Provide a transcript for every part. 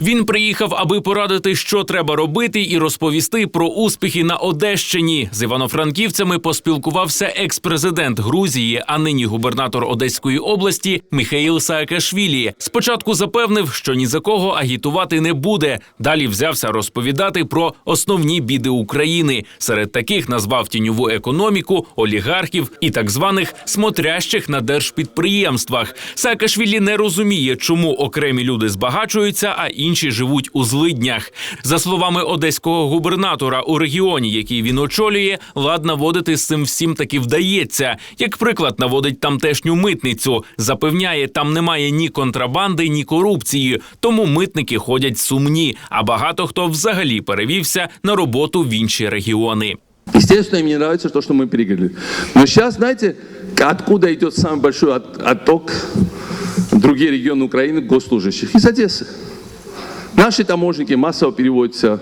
Він приїхав, аби порадити, що треба робити, і розповісти про успіхи на Одещині. З івано-франківцями поспілкувався екс-президент Грузії, а нині губернатор Одеської області Михаїл Саакашвілі. Спочатку запевнив, що ні за кого агітувати не буде. Далі взявся розповідати про основні біди України. Серед таких назвав тіньову економіку, олігархів і так званих смотрящих на держпідприємствах. Саакашвілі не розуміє, чому окремі люди збагачуються, а інші живуть у злиднях. За словами одеського губернатора, у регіоні, який він очолює, лад наводити з цим всім таки вдається. Як приклад, наводить тамтешню митницю. Запевняє, там немає ні контрабанди, ні корупції, тому митники ходять сумні. А багато хто взагалі перевівся на роботу в інші регіони. Естественно, им не нравится то, что мы перегорели. Но сейчас, знаете, откуда идет самый большой от- отток в другие регионы Украины госслужащих? Из Одессы. Наши таможенники массово переводятся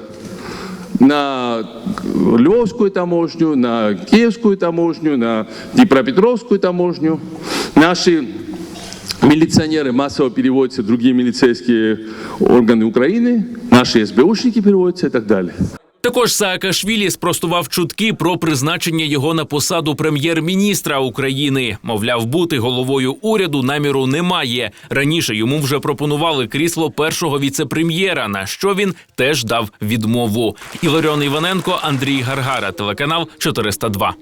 на Львовскую таможню, на Киевскую таможню, на Днепропетровскую таможню. Наши милиционеры массово переводятся в другие милицейские органы Украины, наши СБУшники переводятся и так далее. Також Саакашвілі спростував чутки про призначення його на посаду прем'єр-міністра України. Мовляв, бути головою уряду наміру немає. Раніше йому вже пропонували крісло першого віце-прем'єра, на що він теж дав відмову. Іларіон Іваненко, Андрій Гаргара, телеканал 402.